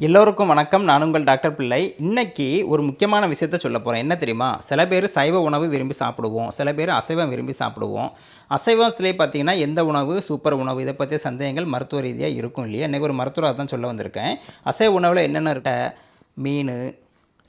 எல்லோருக்கும் வணக்கம். நான் உங்கள் டாக்டர் பிள்ளை. இன்னைக்கு ஒரு முக்கியமான விஷயத்த சொல்ல போகிறேன் என்ன தெரியுமா? சில பேர் சைவ உணவு விரும்பி சாப்பிடுவோம். சில பேர் அசைவம் விரும்பி சாப்பிடுவோம். அசைவத்திலே பார்த்தீங்கன்னா எந்த உணவு? சூப்பர் உணவு. இதை பற்றிய சந்தேகங்கள் மருத்துவ ரீதியாக இருக்கும் இல்லையா? இன்றைக்கி ஒரு மருத்துவராக தான் சொல்ல வந்திருக்கேன். அசைவ உணவில் என்னென்ன இருக்க? மீன்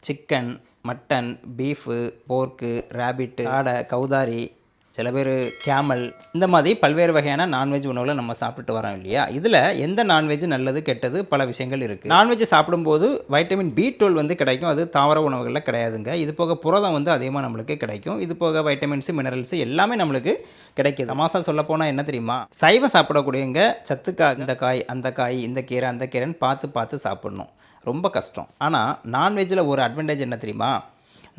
chicken mutton beef pork rabbit ஆடை கௌதாரி சில பேர் கேமல் இந்த மாதிரி பல்வேறு வகையான நான்வெஜ் உணவுகளை நம்ம சாப்பிட்டு வரோம் இல்லையா? இதில் எந்த நான்வெஜ் நல்லது கெட்டது பல விஷயங்கள் இருக்குது நான்வெஜ் சாப்பிடும்போது வைட்டமின் பி டுவெல் வந்து கிடைக்கும். அது தாவர உணவுகளில் கிடையாதுங்க. இது போக புரதம் வந்து அதிகமாக நம்மளுக்கு கிடைக்கும். இது போக வைட்டமின்ஸு மினரல்ஸு எல்லாமே நம்மளுக்கு கிடைக்கிது. தமாசா சொல்ல போனால் என்ன தெரியுமா? சைவம் சாப்பிடக்கூடியவங்க சத்துக்காய் இந்த காய் அந்த காய் இந்த கீரை அந்த கீரைன்னு பார்த்து பார்த்து சாப்பிடணும். ரொம்ப கஷ்டம். ஆனால் நான்வெஜ்ஜில் ஒரு அட்வான்டேஜ் என்ன தெரியுமா?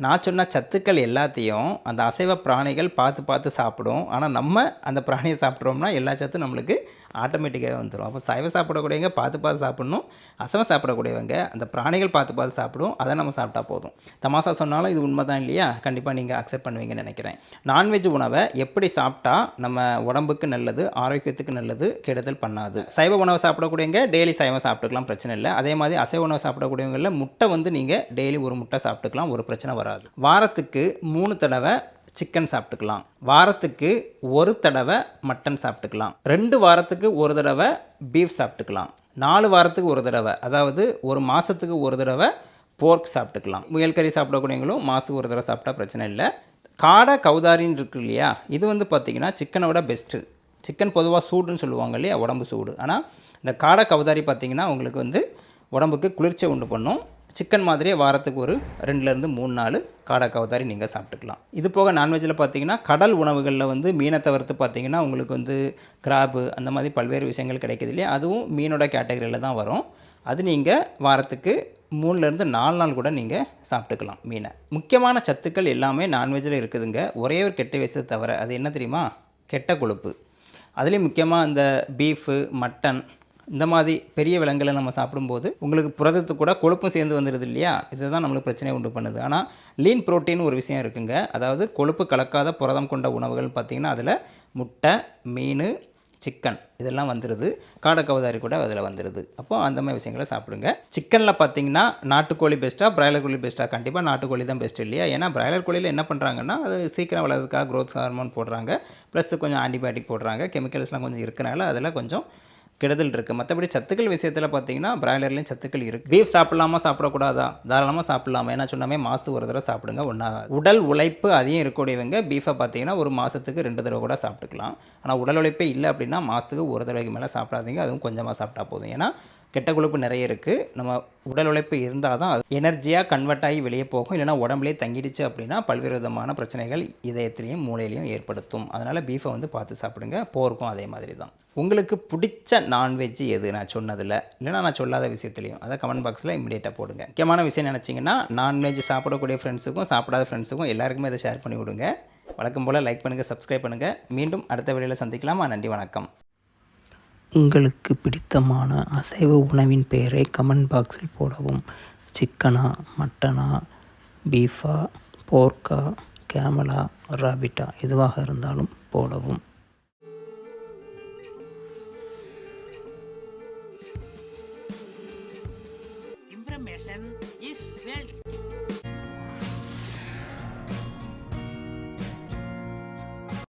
நான் சொன்ன சத்துக்கள் எல்லாத்தையும் அந்த அசைவ பிராணிகள் பார்த்து பார்த்து சாப்பிடும். ஆனால் நம்ம அந்த பிராணியை சாப்பிட்றோம்னா எல்லா சத்தும் நம்மளுக்கு ஆட்டோமேட்டிக்காக வந்துடும் அப்போ சைவ சாப்பிடக்கூடியவங்க பார்த்து பார்த்து சாப்பிடணும். அசைவம் சாப்பிடக்கூடியவங்க அந்த பிராணிகள் பார்த்து பார்த்து சாப்பிடும். அதை நம்ம சாப்பிட்டா போதும். தமாசா சொன்னாலும் இது உண்மை தான் இல்லையா? கண்டிப்பாக நீங்கள் அக்செப்ட் பண்ணுவீங்கன்னு நினைக்கிறேன். நான்வெஜ் உணவை எப்படி சாப்பிட்டா நம்ம உடம்புக்கு நல்லது ஆரோக்கியத்துக்கு நல்லது கெடுதல் பண்ணாது? சைவ உணவை சாப்பிடக்கூடியவங்க டெய்லி சைவம் சாப்பிட்டுக்கலாம் பிரச்சனை இல்லை. அதே மாதிரி அசைவ உணவு சாப்பிடக்கூடியவங்களில் முட்டை வந்து நீங்கள் டெய்லி ஒரு முட்டை சாப்பிட்டுக்கலாம் ஒரு பிரச்சனை வராது. வாரத்துக்கு மூணு தடவை சிக்கன் சாப்பிட்டுக்கலாம். வாரத்துக்கு ஒரு தடவை மட்டன் சாப்பிட்டுக்கலாம். ரெண்டு வாரத்துக்கு ஒரு தடவை பீஃப் சாப்பிட்டுக்கலாம். நாலு வாரத்துக்கு ஒரு தடவை அதாவது ஒரு மாதத்துக்கு ஒரு தடவை போர்க் சாப்பிட்டுக்கலாம். முயல் கறி சாப்பிடக்கூடியவங்களும் மாதத்துக்கு ஒரு தடவை சாப்பிட்டா பிரச்சனை இல்லை. காடை கௌதாரின்னு இருக்கு இல்லையா? இது வந்து பார்த்திங்கன்னா சிக்கனை விட பெஸ்ட்டு சிக்கன் பொதுவாக சூடுன்னு சொல்லுவாங்க இல்லையா? உடம்பு சூடு. ஆனால் இந்த காடை கௌதாரி பார்த்திங்கன்னா உங்களுக்கு வந்து உடம்புக்கு குளிர்ச்சியை உண்டு பண்ணும். சிக்கன் மாதிரியே வாரத்துக்கு ஒரு ரெண்டுலேருந்து மூணு நாள் காடை கவுதாரி நீங்கள் சாப்பிட்டுக்கலாம். இது போக நான்வெஜ்ஜில் பார்த்தீங்கன்னா கடல் உணவுகளில் வந்து மீனை தவிர்த்து பார்த்தீங்கன்னா உங்களுக்கு வந்து கிராபு அந்த மாதிரி பல்வேறு விஷயங்கள் கிடைக்கிது இல்லையா? அதுவும் மீனோட கேட்டகரியில் தான் வரும். அது நீங்கள் வாரத்துக்கு மூணுலேருந்து நாலு நாள் கூட நீங்கள் சாப்பிட்டுக்கலாம் மீனை. முக்கியமான சத்துக்கள் எல்லாமே நான்வெஜ்ஜில் இருக்குதுங்க. ஒரே ஒரு கெட்ட விஷயத்தை தவிர அது என்ன தெரியுமா? கெட்ட கொழுப்பு. அதுலேயும் முக்கியமாக இந்த பீஃபு மட்டன் இந்த மாதிரி பெரிய விலங்குகளை நம்ம சாப்பிடும்போது உங்களுக்கு புரதத்து கூட கொழுப்பும் சேர்ந்து வந்துடுது இல்லையா? இதுதான் நம்மளுக்கு பிரச்சனை உண்டு பண்ணுது. ஆனால் லீன் புரோட்டீன் ஒரு விஷயம் இருக்குங்க. அதாவது கொழுப்பு கலக்காத புரதம் கொண்ட உணவுகள் பார்த்திங்கன்னா அதில் முட்டை மீன் சிக்கன் இதெல்லாம் வந்துடுது. காடை கவுதாரி கூட அதில் வந்துடுது. அப்போது அந்த மாதிரி விஷயங்களை சாப்பிடுங்க. சிக்கனில் பார்த்தீங்கன்னா நாட்டுக்கோழி பெஸ்ட்டாக பிராய்லர் கோழி பெஸ்ட்டாக கண்டிப்பாக நாட்டுக்கோழி தான் பெஸ்ட் இல்லையா? ஏன்னா பிராய்லர் கோழியில் என்ன பண்ணுறாங்கன்னா அது சீக்கிரம் வளர்றதுக்காக க்ரோத் ஹார்மோன் போடுறாங்க. ப்ளஸ் கொஞ்சம் ஆன்டிபயோட்டிக் போடுறாங்க. கெமிக்கல்ஸ்லாம் கொஞ்சம் இருக்கிறனால அதில் கொஞ்சம் கெடுதல் இருக்குது மற்றபடி சத்துக்கள் விஷயத்தில் பார்த்தீங்கன்னா பிராய்லர்லேயும் சத்துக்கள் இருக்குது பீஃப் சாப்பிடலாமா சாப்பிடக்கூடாதா? தாராளமாக சாப்பிடலாமா. ஏன்னா சொன்னாமே மாதத்துக்கு ஒரு தடவை சாப்பிடுங்க ஒன்றா உடல் உழைப்பு அதிகம் இருக்கக்கூடியவங்க பீஃபை பார்த்தீங்கன்னா ஒரு மாதத்துக்கு ரெண்டு தடவை கூட சாப்பிட்டுக்கலாம். ஆனால் உடல் உழைப்பே இல்லை அப்படின்னா மாதத்துக்கு ஒரு தடவைக்கு மேலே சாப்பிடாதீங்க. அதுவும் கொஞ்சமாக சாப்பிட்டா போதும். ஏன்னா கெட்ட கொழுப்பு நிறைய இருக்குது நம்ம உடல் உழைப்பு இருந்தால் தான் அது எனர்ஜியாக கன்வெர்ட் ஆகி வெளியே போகும். இல்லைனா உடம்புலேயே தங்கிடுச்சு அப்படின்னா பல்வேறு விதமான பிரச்சனைகள் இதயத்திலையும் மூளையிலையும் ஏற்படுத்தும். அதனால் பீஃபை வந்து பார்த்து சாப்பிடுங்க. போருக்கும் அதே மாதிரி தான். உங்களுக்கு பிடிச்ச நான்வெஜ் எது? நான் சொன்னதில். இல்லைனா நான் சொல்லாத விஷயத்துலையும். அதை கமெண்ட் பாக்ஸில் இமீடியட்டாக போடுங்க. முக்கியமான விஷயம் நினச்சிங்கன்னா நான்வெஜ் சாப்பிடக்கூடிய ஃப்ரெண்ட்ஸுக்கும் சாப்பிடாத ஃப்ரெண்ட்ஸுக்கும் எல்லாருக்குமே இதை ஷேர் பண்ணி விடுங்க. வழக்கம் போல் லைக் பண்ணுங்கள் சப்ஸ்கிரைப் பண்ணுங்கள் மீண்டும் அடுத்த வீடியோவில் சந்திக்கலாமா? நன்றி வணக்கம். உங்களுக்கு பிடித்தமான அசைவ உணவின் பெயரை கமெண்ட் பாக்ஸில் போடவும் சிக்கனா மட்டனா பீஃபா போர்க்கா கேமலா ராபிட்டா எதுவாக இருந்தாலும் போடவும் Information is.